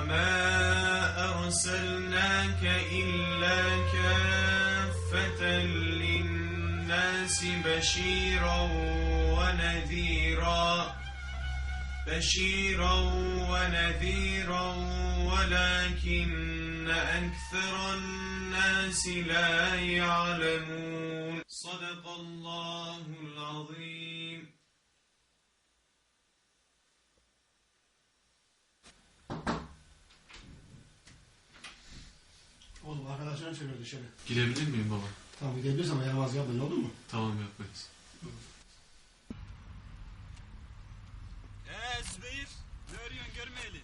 وما أرسلناك إلا كافة للناس بشيرا ونذيرا بشيرا ونذيرا ولكن أكثر الناس لا يعلمون صدق الله العظيم Oğlum arkadaşlarım çeviriyor dışarı. Girebilir miyim baba? Tamam gidebilirsin ama yaramaz yapmayın olur mu? Tamam yapmayız. Eee Zübeyir, ne arıyorsun görmeyeli?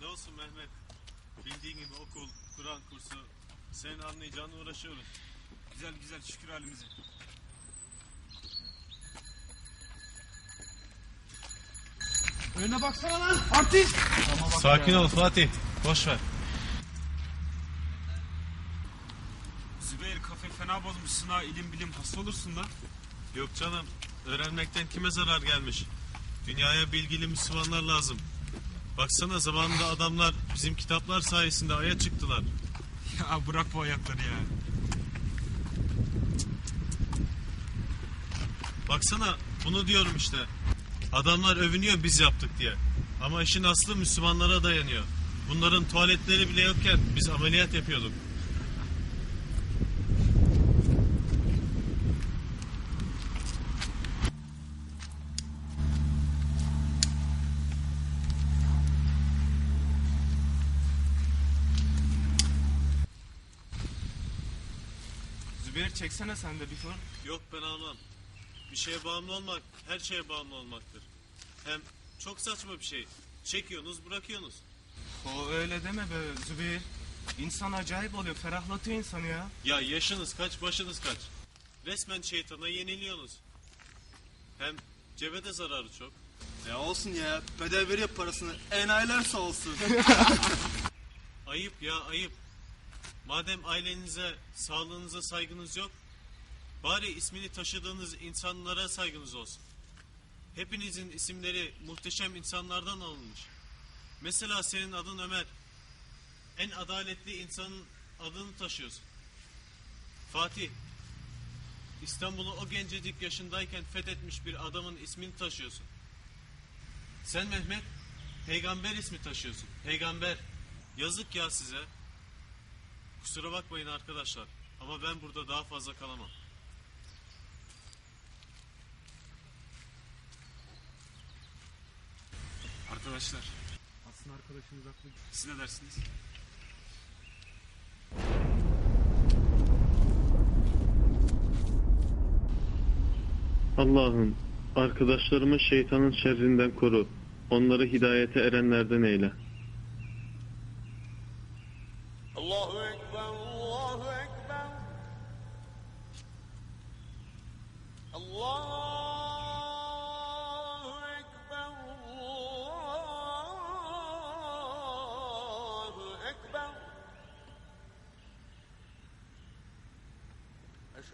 Ne olsun Mehmet? Bildiğin gibi okul, Kur'an kursu, senin anlayacağını uğraşıyoruz. Güzel güzel şükür halimize. Önüne baksana lan artist. Sakin ol Fatih, boş ver. Zübeyir fena bozmuşsun ha ilim bilim hasta olursun lan. Yok canım, öğrenmekten kime zarar gelmiş? Dünyaya bilgili Müslümanlar lazım. Baksana zamanında adamlar bizim kitaplar sayesinde aya çıktılar. Ya bırak bu ayakları ya. Baksana bunu diyorum işte. Adamlar övünüyor biz yaptık diye. Ama işin aslı Müslümanlara dayanıyor. Bunların tuvaletleri bile yokken biz ameliyat yapıyorduk. Zübeyir çeksene sen de bir fon. Yok ben almam. Bir şeye bağımlı olmak her şeye bağımlı olmaktır. Hem çok saçma bir şey. Çekiyorsunuz bırakıyorsunuz. O öyle deme be Zübeyir. İnsan acayip oluyor ferahlatıyor insanı ya. Ya yaşınız kaç başınız kaç. Resmen şeytana yeniliyorsunuz. Hem cebe de zararı çok. Ya olsun ya. Bedel veriyor parasını. Enayiler sağ olsun. Ayıp ya ayıp. Madem ailenize, sağlığınıza saygınız yok, bari ismini taşıdığınız insanlara saygınız olsun. Hepinizin isimleri muhteşem insanlardan alınmış. Mesela senin adın Ömer. En adaletli insanın adını taşıyorsun. Fatih. İstanbul'u o gencecik yaşındayken fethetmiş bir adamın ismini taşıyorsun. Sen Mehmet, peygamber ismi taşıyorsun. Peygamber. Yazık ya size. Kusura bakmayın arkadaşlar ama ben burada daha fazla kalamam. Arkadaşlar. Aslında arkadaşınız haklı. Siz ne dersiniz? Allah'ım arkadaşlarımı şeytanın şerrinden koru. Onları hidayete erenlerden eyle. Allahu Ekber.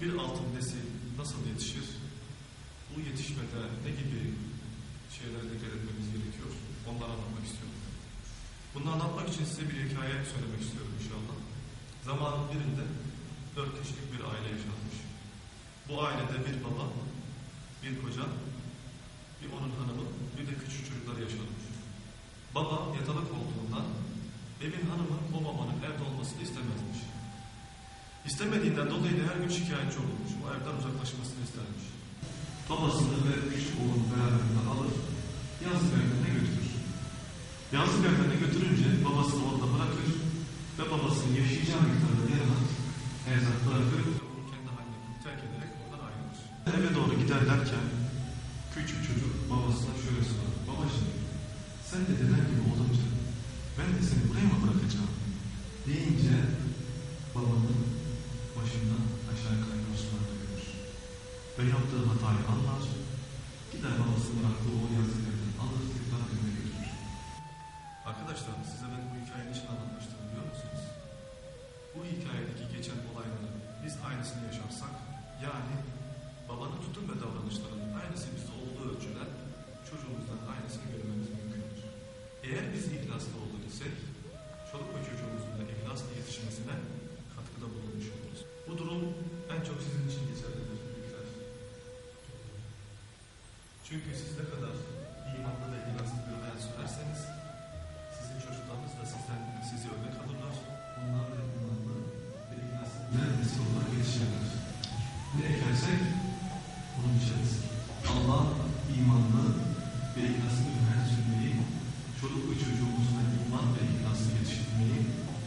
bir altın nesil nasıl yetişir? Bu yetişmede ne gibi şeylere dikkat etmemiz gerekiyor? Onları anlatmak istiyorum. Bunu anlatmak için size bir hikaye söylemek istiyorum inşallah. Zamanın birinde dört kişilik bir aile yaşanmış. Bu ailede bir baba, bir koca, bir onun hanımı, bir de küçük çocukları yaşanmış. Baba yatalak olduğundan evin hanımı o babanın evde olmasını istemezmiş. İstemediğinden dolayı da her gün şikayetçi olmuş. O evden uzaklaşmasını istermiş. Babasını ve küçük oğlunu beraberinde alır, yazlık evlerine götürür. Yazlık evlerine götürünce babasını orada bırakır ve babasının yaşayacağı miktarda yanına erzakları onu kendi haline terk ederek oradan ayrılır. Eve doğru gider derken küçük çocuk babasına şöyle sorar. Babacığım sen de deden gibi olunca ben de seni buraya mı bırakacağım? Deyince babanın başından aşağı kaynar sular dökülür. Ve yaptığı hatayı anlar. Gider babasının bıraktığı o yazılarını alır tekrar evine götürür. Arkadaşlar size ben bu hikayeyi niçin anlatmıştım biliyor musunuz? Bu hikayedeki geçen olayları biz aynısını yaşarsak yani babanın tutum ve Çünkü siz ne kadar imanlı ve ihlaslı bir hayat sürerseniz sizin çocuklarınız da sizden sizi örnek alırlar. Onlar da imanlı ve ihlaslı nesil olarak yetişirler. Ne ekersek onu biçeriz. Allah imanlı ve ihlaslı bir hayat sürmeyi, çoluk ve çocuğumuzla iman ve ihlaslı yetiştirmeyi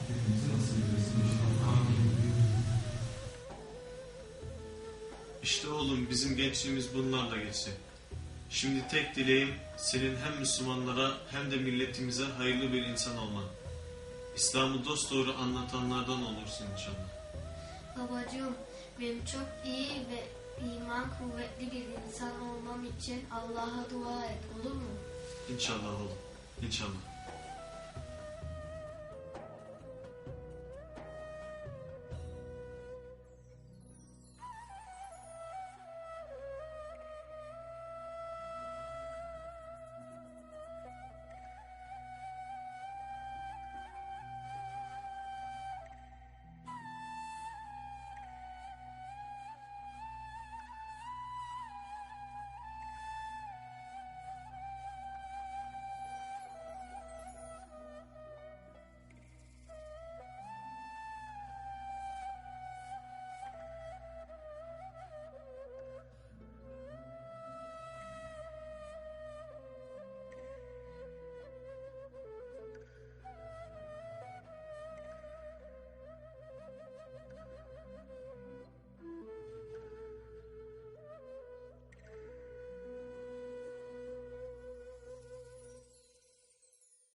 hepimize nasip eylesin inşallah. İşte oğlum bizim gençliğimiz bunlarla geçti. Şimdi tek dileğim senin hem Müslümanlara hem de milletimize hayırlı bir insan olman. İslam'ı dosdoğru anlatanlardan olursun inşallah. Babacığım, benim çok iyi ve iman kuvvetli bir insan olmam için Allah'a dua et, olur mu? İnşallah oğlum. İnşallah.